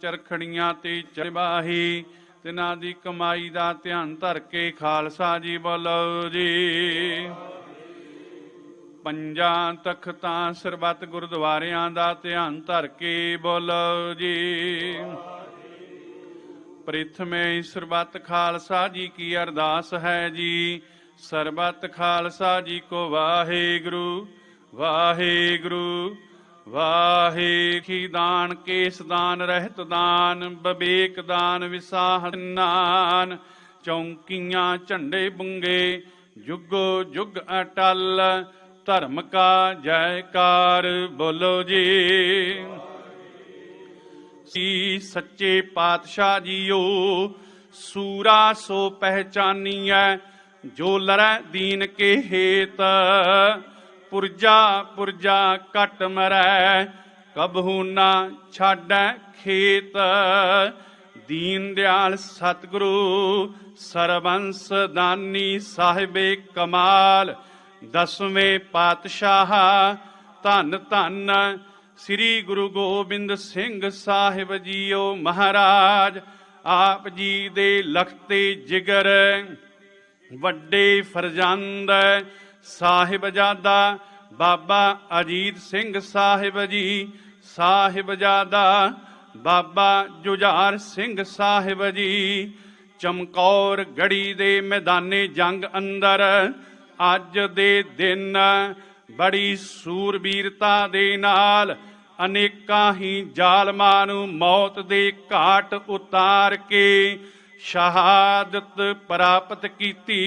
ਚਰਖੜੀਆਂ ਤੇ ਚਰਵਾਹੀ ਤਿਨਾਂ ਦੀ ਕਮਾਈ ਦਾ ਧਿਆਨ ਧਰ ਕੇ ਖਾਲਸਾ ਜੀ ਬੋਲੋ ਜੀ। ਪੰਜਾਂ ਤਖਤਾਂ ਸਰਬੱਤ ਗੁਰਦੁਆਰਿਆਂ ਦਾ ਧਿਆਨ ਧਰ ਕੇ ਬੋਲੋ ਜੀ। ਪ੍ਰਥਮੇ ਸਰਬੱਤ ਖਾਲਸਾ ਜੀ ਕੀ ਅਰਦਾਸ ਹੈ ਜੀ। ਸਰਬੱਤ ਖਾਲਸਾ ਜੀ ਕੋ ਵਾਹਿਗੁਰੂ ਵਾਹਿਗੁਰੂ। ਵਾਹੇ ਕੀ ਦਾਨ, ਕੇਸ ਦਾਨ, ਰਹਿਤ ਦਾਨ, ਬਵੇਕ ਦਾਨ, ਵਿਸਾਹ ਨਾਨ, ਚੌਂਕੀਆਂ, ਝੰਡੇ ਬੁੰਗੇ, ਜੁਗੋ ਜੁਗ ਅਟਲ, ਧਰਮ ਕਾ ਜੈਕਾਰ, ਬੋਲੋ ਜੀ। ਸੀ ਸੱਚੇ ਪਾਤਸ਼ਾਹ ਜੀਓ, ਸੂਰਾ ਸੋ ਪਹਿਚਾਨੀਐ, ਜੋ ਲਰੈ ਦੀਨ ਕੇ ਹੇਤ। ਪੁਰਜਾ ਪੁਰਜਾ ਕਟ ਮਰੈ, ਕਬਹੂ ਨਾ ਛਾਡੈ ਖੇਤ। ਦੀਨ ਦਿਆਲ ਸਤਿਗੁਰੂ, ਸਰਬੰਸ ਦਾਨੀ ਸਾਹਿਬੇ ਕਮਾਲ। ਦਸਵੇਂ ਪਾਤਸ਼ਾਹ, ਧੰਨ ਧੰਨ ਸ੍ਰੀ ਗੁਰੂ ਗੋਬਿੰਦ ਸਿੰਘ ਸਾਹਿਬ ਜੀਓ ਮਹਾਰਾਜ, ਆਪ ਜੀ ਦੇ ਲਖਤੇ ਜਿਗਰ, ਵੱਡੇ ਫਰਜ਼ੰਦ ਸਾਹਿਬਜ਼ਾਦਾ ਬਾਬਾ ਅਜੀਤ ਸਿੰਘ ਸਾਹਿਬ ਜੀ। ਸਾਹਿਬਜ਼ਾਦਾ ਬਾਬਾ ਜੁਝਾਰ ਸਿੰਘ ਸਾਹਿਬ ਜੀ। ਚਮਕੌਰ ਗੜੀ ਦੇ ਮੈਦਾਨੇ ਜੰਗ ਅੰਦਰ, ਅੱਜ ਦੇ ਦਿਨ ਬੜੀ ਸੂਰਬੀਰਤਾ ਦੇ ਨਾਲ ਅਨੇਕਾਂ ਹੀ ਜ਼ਾਲਮਾਂ ਨੂੰ ਮੌਤ ਦੇ ਘਾਟ ਉਤਾਰ ਕੇ ਸ਼ਹਾਦਤ ਪ੍ਰਾਪਤ ਕੀਤੀ।